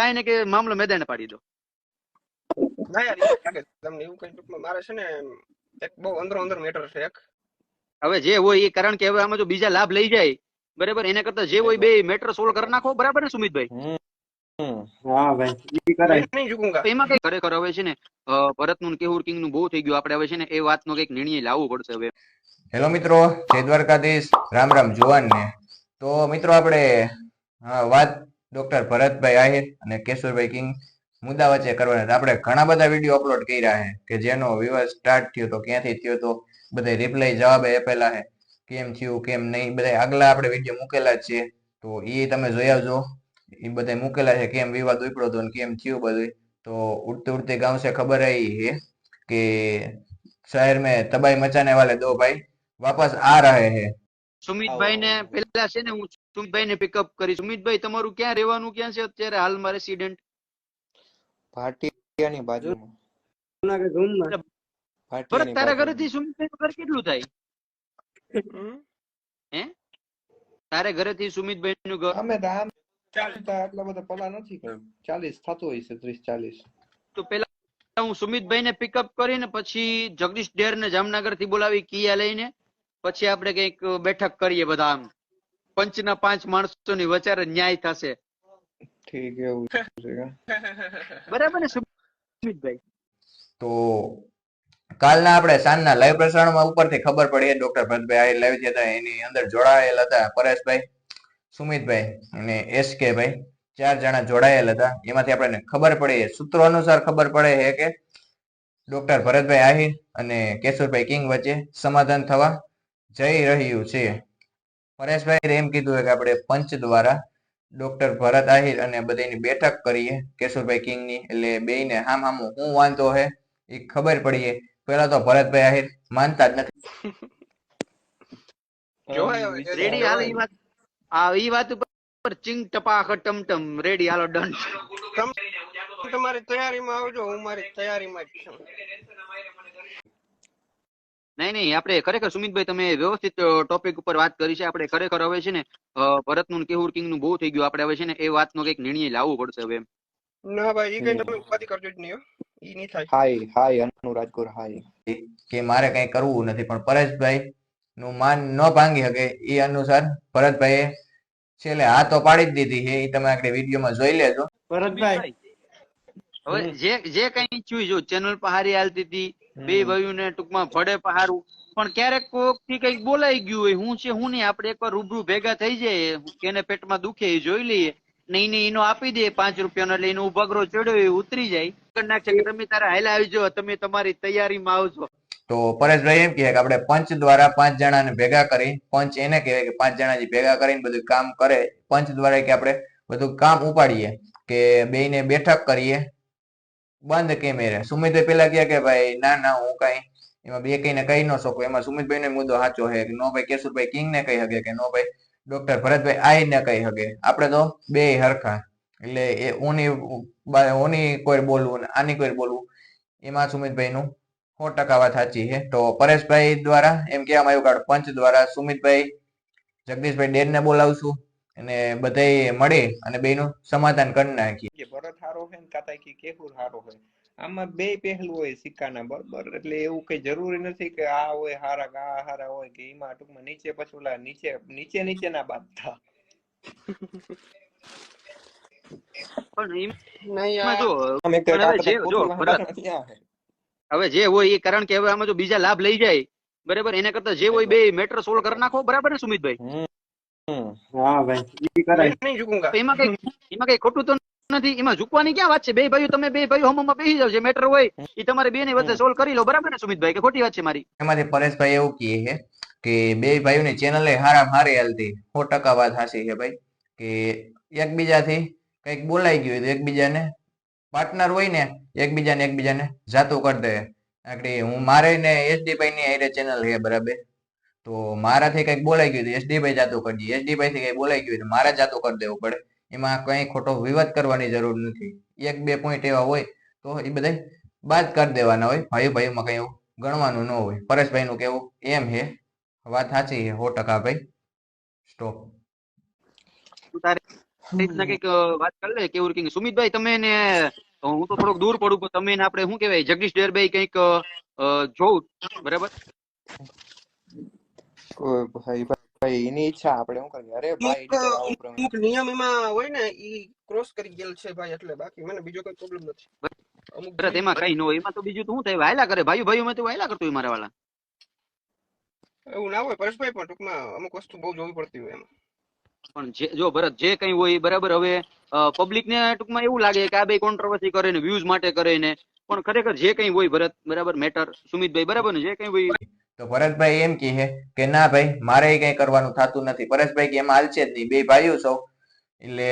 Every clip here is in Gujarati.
કાંઈ ને કે મામલો મેદાને પાડી દો. ના યાર તમને એવું કઈ ટૂંકમાં મારે છે ને એક બહુ અંદરો અંદર મેટર છે એક. હવે જે હોય એ કારણ કે હવે આમાં જો બીજા લાભ લઈ જાય બરાબર? એના કરતા જે હોય બે મેટર સોલ્વ કરી નાખો બરાબર ને સુમિતભાઈ? હા ભાઈ ઈ કરાય. નહીં ઝુકુંગા. તો એમાં કઈ ખરેખર હવે છે ને ભરતનું ને કેહુર કિંગનું બહુ થઈ ગયું. આપણે હવે છે ને એ વાતનો કંઈક નિર્ણય લાવવો પડશે હવે. હેલો મિત્રો જય દ્વારકાધીશ. રામ રામ જુવાનને. તો મિત્રો આપણે વાત ડોક્ટર ભરતભાઈ આહિર અને કેશુરભાઈ કિંગ મુદ્દા વચ્ચે કરવાના આપણે ઘણા બધા વીડિયો અપલોડ કર્યા છે કે જેનો વિવાદ સ્ટાર્ટ થયો તો ક્યાંથી થયો તો બધા રિપ્લાય જવાબ આપેલા છે. કેમ થયું, કેમ નહીં બધા આગલા આપણે વીડિયો મૂકેલા છે. તો એ તમે જોઈ આવજો. એ બધા મૂકેલા છે કેમ વિવાદ ઉપડો હતો કેમ થયું બધું તો ઉડતે ઉડતે ગાંવ છે ખબર આવી છે કે શહેર મેં તબાહી મચાને વાલે દો ભાઈ. વાપસ આ રહે હે સુમિતભાઈ ને પેલા છે ને હું સુમિતભાઈ ને પિકઅપ કરી સુમિતભાઈ તમારું ક્યાં રહેવાનું? ક્યાં છે અત્યારે હાલમાં રેસિડેન્ટ ભાટિયાની બાજુમાં. જુનાગઢ રૂમમાં ભરત તારા ઘરે ઘરેથી સુમિતભાઈ નું ઘર કેટલું થાય? તારે ઘરેથી સુમિતભાઈ નું ઘર? અમે તો ચાલતા એટલા બધા પલા નથી કર્યું. ચાલીસ થતું હોય છે ત્રીસ ચાલીસ. તો પેલા હું સુમિતભાઈ ને પિકઅપ કરીને પછી જગદીશ ડેર ને જામનગરથી બોલાવી કિયા લઈને. પછી આપણે કંઈક બેઠક કરીએ બધા આમ. પંચના પાંચ માણસોની વચારે ન્યાય થશે. ઠીક એવું છે બરાબર ને સુમિતભાઈ? તો કાલના આપણે સાંજના લાઈવ પ્રસારણમાં ઉપરથી ખબર પડી ડોક્ટર ભરતભાઈ આ લાઈવ હતા એની અંદર જોડાયેલ હતા પરેશભાઈ સુમિતભાઈ અને એસ કે ભાઈ ચાર જણા જોડાયેલ હતા. એમાંથી આપણને ખબર પડી સૂત્રો અનુસાર ખબર પડે છે કે ડોક્ટર ભરતભાઈ આહિર અને કેશુરભાઈ કિંગ વચ્ચે સમાધાન થવા જઈ રહ્યું છે. પરેશભાઈ એમ કીધું કે આપણે પંચ દ્વારા ડોક્ટર ભરત આહિર અને બધાની બેઠક કરીએ. કેશુરભાઈ કિંગની એટલે બેયને હામ હામું હું વાંધો હે એ ખબર પડીએ પેલા તો ભરતભાઈ આહિર માનતા જ નથી. રેડી હાલ ઈ વાત આ ઈ વાત ઉપર ચિંગ ટપાખ ટમટમ. રેડી હાલો ડન તમે તમારી તૈયારીમાં આવજો હું મારી તૈયારીમાં જ છું. નહીં નહીં આપણે ખરેખર સુમિતભાઈ તમે વ્યવસ્થિત ટોપિક ઉપર વાત કરી છે. આપણે ખરેખર હવે છે ને ભરતનું કેહુર કિંગનું બહુ થઈ ગયું. આપણે હવે છે ને એ વાતનો કંઈક નિર્ણય લાવવો પડશે હવે ના ભાઈ એ કઈ તમે ઉપાધિ કરજો જ નહીં હો. નહીં થાય. હાય હાય અનુરાજ હાય. કે મારે કઈ કરવું નથી પણ પરેશભાઈ નું માન ન ભાંગી શકે એ અનુસાર ભરતભાઈએ છેલ્લે હા તો પાડી જ દીધી છે. એ તમે આગળ વિડીયોમાં જોઈ લેજો. ભરતભાઈ. હવે જે જે કઈ થયું જો ચેનલ પહારી હાલતી હતી બે ભાઈઓને ટૂંકમાં ભડે પહારું પણ ક્યારેક કોકથી કંઈક બોલાઈ ગયું હોય હું છે હું નહીં આપણે એકવાર રૂબરૂ ભેગા થઈ જાય કેને પેટમાં દુખે એ જોઈ લઈએ. નહીં ને એનો આપી દે પાંચ રૂપિયાનો એટલે એનો ઉભાગરો ચડ્યો એ ઉતરી જાય. કરી નાખશે તમે તારા હાલ આવજો તમે તમારી તૈયારીમાં આવજો. તો પરેશભાઈ એમ કહે કે આપણે પંચ દ્વારા પાંચ જણાને ભેગા કરી પંચ એને કહેવાય કે પાંચ જણા જે ભેગા કરીને બધું કામ કરે પંચ દ્વારા કે આપણે બધું કામ ઉપાડીએ કે બેને બેઠક કરીએ બંધ કેમેરે. સુમિતભાઈ પેલા કહે કે ભાઈ, ના ના, હું કઈ એમાં બે કઈને કહી ન શકું. એમાં સુમિતભાઈ નો મુદ્દો સાચો છે કે, નો ભાઈ, કેશુરભાઈ કિંગ ને કહી શકે કે નો ભાઈ, ડોક્ટર ભરતભાઈ આઈ ને કહી શકે? આપણે તો બે હરખા. એટલે એ ઓની ઓની કોઈ બોલવું આની કોઈ બોલવું, એમાં સુમિતભાઈ નું સો ટકા વાત સાચી છે. તો પરેશભાઈ દ્વારા એમ કહેવામાં આવ્યું કે પંચ દ્વારા સુમિતભાઈ, જગદીશભાઈ ડેર ને બોલાવશું અને બધાય મળે અને બેયનું સમાધાન કરી નાખીએ. કે ભરત હારો હોય ને કાતા કે કેહુર હારો હોય. આમાં બે પહેલું હોય સિક્કાના બરોબર એટલે એવું કઈ જરૂરી નથી કે આ હોય હારા કે આ હારા હોય કે એમાં ટૂંકમાં નીચે પછી ઓલા નીચે નીચે નીચે ના બાંધતા હવે જે- હોય એ કારણ કે હવે આમાં જો બીજા લાભ લઈ જાય બરાબર? એના કરતા જે હોય બે મેટર સોલ્વ કરી નાખો બરાબર ને સુમિતભાઈ? હા ભાઈ. ઈ કરાય. નહીં ઝુકુંગા એમાં કઈ એમાં કઈ ખોટું તો નથી. એમાં ઝૂકવાની ક્યાં વાત છે? બે ભાઈઓ તમે બે ભાઈઓ હમમાં બેસી જાવ જે મેટર હોય એ તમારે બે ની વચ્ચે સોલ્વ કરી લો. બરાબર ને સુમિતભાઈ? કે ખોટી વાત છે મારી? એમાંથી પરેશભાઈ એવું કહે છે કે બે ભાઈઓની ચેનલ હારા હારી હાલતી. સો ટકા વાત હાસી છે ભાઈ. કે એકબીજાથી કંઈક બોલાઈ ગયું તો એકબીજાને. પાર્ટનર હોય ને એકબીજાને એકબીજાને જાતું કરી દે. આગળ હું મારે ને એસડી ભાઈ ની હારે ચેનલ છે બરાબર. તો મારાથી કંઈક બોલાઈ ગયું એસડી ભાઈ જાતું કરી દે એસડી ભાઈ થી કંઈક બોલાઈ ગયું તો મારે જાતું કરી દેવું પડે. એમાં કઈ ખોટો વિવાદ કરવાની જરૂર નથી. એક, બે પોઈન્ટ એવા હોય તો એ બધા બાદ કરી દેવાના હોય. ભાઈ ભાઈમાં કઈ ગણવાનું ન હોય. પરેશભાઈ નું કેવું? એમ છે વાત સાચી છે સો ટકા ભાઈ. સ્ટોપ રીતના કંઈક વાત કરી લે. કેવું કે સુમિતભાઈ, તમે ને હું તો થોડોક દૂર પડું તમે આપણે શું કહેવાય? જગદીશ ડેરભાઈ કંઈક જોઉં. બરાબર? ભાઈ ભાઈ એની ઈચ્છા આપણે શું કરીએ? અરે ભાઈ અમુક નિયમ એમાં હોય ને ઈ ક્રોસ કરી ગયેલ છે ભાઈ એટલે બાકી મને બીજો કોઈ પ્રોબ્લેમ નથી. અમુક બરાબર એમાં કઈ ન હોય એમાં તો બીજું તો શું થાય? વાયલા કરે ભાઈ ભાઈઓમાં તો વાયલા કરતો મારા વાળા. એવું ના હોય પરેશભાઈ પણ ટૂંકમાં અમુક વસ્તુ બહુ જોવી પડતી હોય એમાં. પણ જે જો ભરત જે કઈ હોય બરાબર હવે પબ્લિક ને ટૂંકમાં એવું લાગે કે આ બે કોન્ટ્રોવર્સી કરે ને વ્યૂઝ માટે કરે ને પણ ખરેખર જે કઈ હોય ભરત બરાબર મેટર સુમિતભાઈ બરાબર ને જે કઈ હોય તો ભરતભાઈ એમ કહે કે, ના ભાઈ, મારે કઈ કરવાનું થતું નથી. પરેશભાઈ કે, એમાં હાલશે જ નહીં. બે ભાઈઓ સૌ એટલે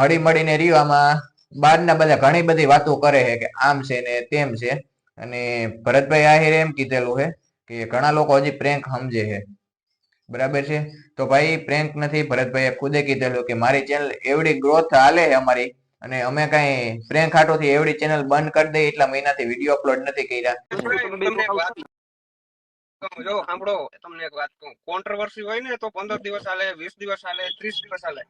હળી મળીને રહ્યું આમાં બહારના બધા ઘણી બધી વાતો કરે છે કે, આમ છે ને તેમ છે. અને ભરતભાઈ આહિર એમ કીધેલું છે કે, ઘણા લોકો હજી પ્રેન્ક સમજે છે. બરાબર છે? તો ભાઈ પ્રેન્ક નથી. ભરતભાઈએ ખુદે કીધેલું કે, મારી ચેનલ એવડી ગ્રોથ હાલે છે અમારી અને અમે કઈ પ્રેન્ક હાટોથી એવડી ચેનલ બંધ કરી દઈ એટલા મહિનાથી વીડિયો અપલોડ નથી કર્યા તમને એક વાત કહું, જો સાંભળો તમને એક વાત કહું. કોન્ટ્રોવર્સી હોય ને તો પંદર દિવસ હાલે વીસ દિવસ હાલે ત્રીસ દિવસ હાલે.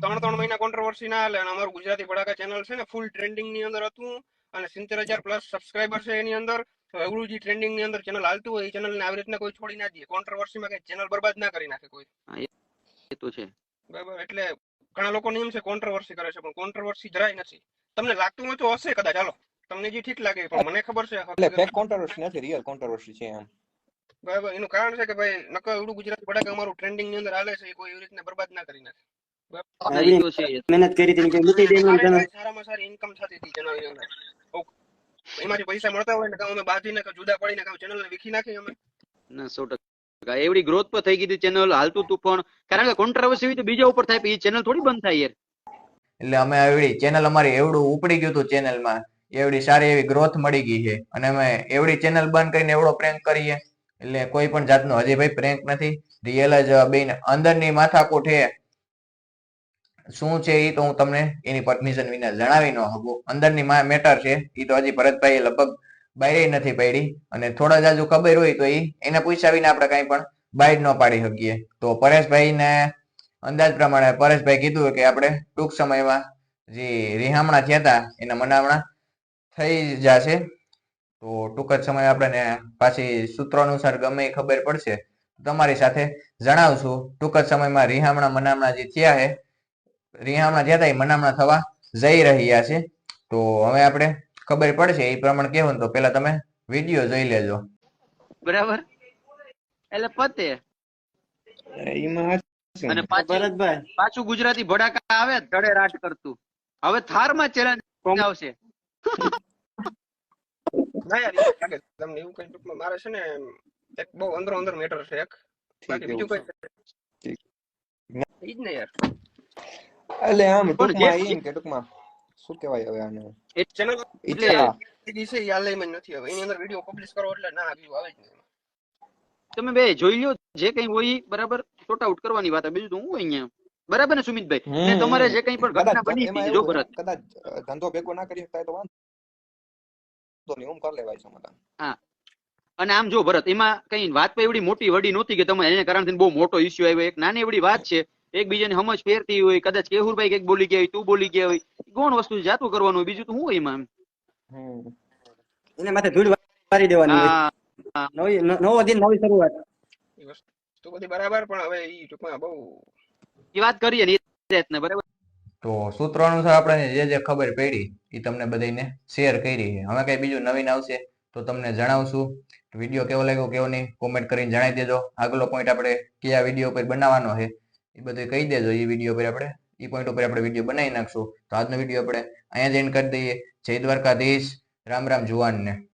ત્રણ ત્રણ મહિના કોન્ટ્રોવર્સી ના હાલે અને અમારું ગુજરાતી ભડાકા ચેનલ છે ને ફૂલ ટ્રેન્ડિંગની અંદર હતું અને સિત્તેર હજાર પ્લસ સબસ્ક્રાઇબર છે એની અંદર. એવડું જે ટ્રેન્ડિંગની અંદર ચેનલ હાલતું હોય એ ચેનલ ને આવી રીતના કોઈ છોડી ના દે. કોન્ટ્રોવર્સી માં કઈ ચેનલ બરબાદ ના કરી નાખે કોઈ. એ તો છે. બરાબર એટલે ઘણા લોકો નિયમ છે કોન્ટ્રોવર્સી કરે છે પણ કોન્ટ્રોવર્સી જરાય નથી. તમને લાગતું હોય તો હશે કદાચ. ચાલો તમને જે ઠીક લાગે પણ મને ખબર છે. એટલે ફેક કોન્ટ્રોવર્સી નથી રિયલ કોન્ટ્રોવર્સી છે એમ. બરાબર એનું કારણ છે કે ભાઈ નકર એવડું ગુજરાતી ભડાકા અમારું ટ્રેન્ડિંગની અંદર હાલે છે એ કોઈ એવી રીતના બરબાદ ના કરી નાખે. મહેનત કરી હતી મૂકી દે મારે ચેનલ ભાઈ સારામાં સારી ઇન્કમ થતી હતી ચેનલની અંદર એમાંથી પૈસા મળતા હોય ને કાં અમે બાંધીને કાં જુદા પડીને કાં ચેનલ ને વીખી નાખી અમે. ના સો ટકા. એવડી ગ્રોથ પર થઈ ગઈ હતી ચેનલ હાલતું તું પણ કારણ કે કોન્ટ્રાવર્સી હોય તો બીજા ઉપર થાય એ ચેનલ થોડી બંધ થાય યાર. એટલે અમે એવડી ચેનલ અમારી એવડું ઉપડી ગયું હતું ચેનલમાં એવડી સારી એવી ગ્રોથ મળી ગઈ છે. અને અમે એવડી ચેનલ બંધ કરીને એવડો પ્રેન્ક કરીએ. એટલે કોઈ પણ જાતનો ભાઈ પ્રેન્ક નથી. રિયલ જ બેન અંદરની માથાકૂટ છે. શું છે એ તો હું તમને એની પરમિશન વિના જણાવી ન શકું. અંદરની મેટર છે. એ તો હજી ભરતભાઈ લગભગ બહાર નથી પાડી. અને થોડા જ હજુ ખબર હોય તો એ એને પૂછ્યા વિના આપણે કઈ પણ બહાર ન પાડી શકીએ. તો પરેશભાઈને અંદાજ પ્રમાણે પરેશભાઈ કીધું કે આપણે ટૂંક સમયમાં જે રિહામણા થયા હતા, એના મનામણા થઈ જશે. તો ટૂંક જ સમય આપણને પાછી સૂત્રો અનુસાર ગમે એ ખબર પડશે. તમારી સાથે જણાવશું. ટૂંક જ સમયમાં રિહામણા મનામણા જે થયા છે રિહામણા થયા હતા એ મનામણા થવા જઈ રહ્યા છે. તો હવે આપણે ખબર પડશે એ પ્રમાણે કહેવું તો પેલા તમે વીડિયો જોઈ લેજો. બરાબર? એટલે પતે. અને પાછું ગુજરાતી ભડાકા આવે ધડે રાટ કરતું. હવે થારમાં ચેલેન્જ આવશે. ના યાર લાગે તમને એવું કઈ ટૂંકમાં મારે છે ને એક બહુ અંદરો અંદર મેટર છે એક. બાકી બીજું કઈ ઈ જ ને યાર. એટલે આમ ટૂંકમાં એમ કે ટૂંકમાં શું કહેવાય હવે આને? ચેનલ ઈચ્છા જે છે એ નથી હવે. એની અંદર વીડિયો પબ્લિશ કરો એટલે ના આવ્યું આવે જ નહીં. તમે બે જોઈ લ્યો જે કઈ હોય ઈ બરાબર સોર્ટ આઉટ કરવાની વાત. બીજું તો હું અહીંયા? બરાબર ને સુમિતભાઈ? તમારે જે કઈ પણ ઘટના કદાચ બની જો કદાચ ધંધો ભેગો ના કરી શકતા તો વાંધો નહીં હું કરી લેવાય સમાધાન અને આમ જો ભરત એમાં કઈ વાત પણ એવડી મોટી વડી નહોતી કે તમે એને કારણથી બહુ મોટો ઇસ્યુ આવ્યો. એક નાની એવડી વાત છે એકબીજાને સમજ ફેરતી હોય કદાચ કેહુરભાઈ કંઈક બોલી ગયા હોય તું બોલી ગયા હોય કોણ વસ્તુ જાતું કરવાનું હોય બીજું તો શું હોય એમાં. એને માથે ધૂળ વારી દેવાની હા નવી દિન નવી શરૂઆત. તો બધી બરાબર પણ હવે ઈ ટૂંકમાં બહુ એ વાત કરીએ ને એ રીતના બરાબર? તો સૂત્રો અનુસાર આપણે જે જે ખબર પડી એ તમને બધાને શેર કરી હવે કઈ બીજું નવીન આવશે, તો તમને જણાવશું. વીડિયો કેવો લાગ્યો, કેવો નહીં કોમેન્ટ કરીને જણાવી દેજો. આગલો પોઈન્ટ આપણે કયા વીડિયો પર બનાવવાનો છે એ બધું કહી દેજો. એ વીડિયો પર આપણે એ પોઈન્ટ ઉપર આપણે વીડિયો બનાવી નાખશું. તો આજનો વીડિયો આપણે અહીંયા જ એન્ડ કરી દઈએ. જય દ્વારકાધીશ. રામ રામ જુવાનને.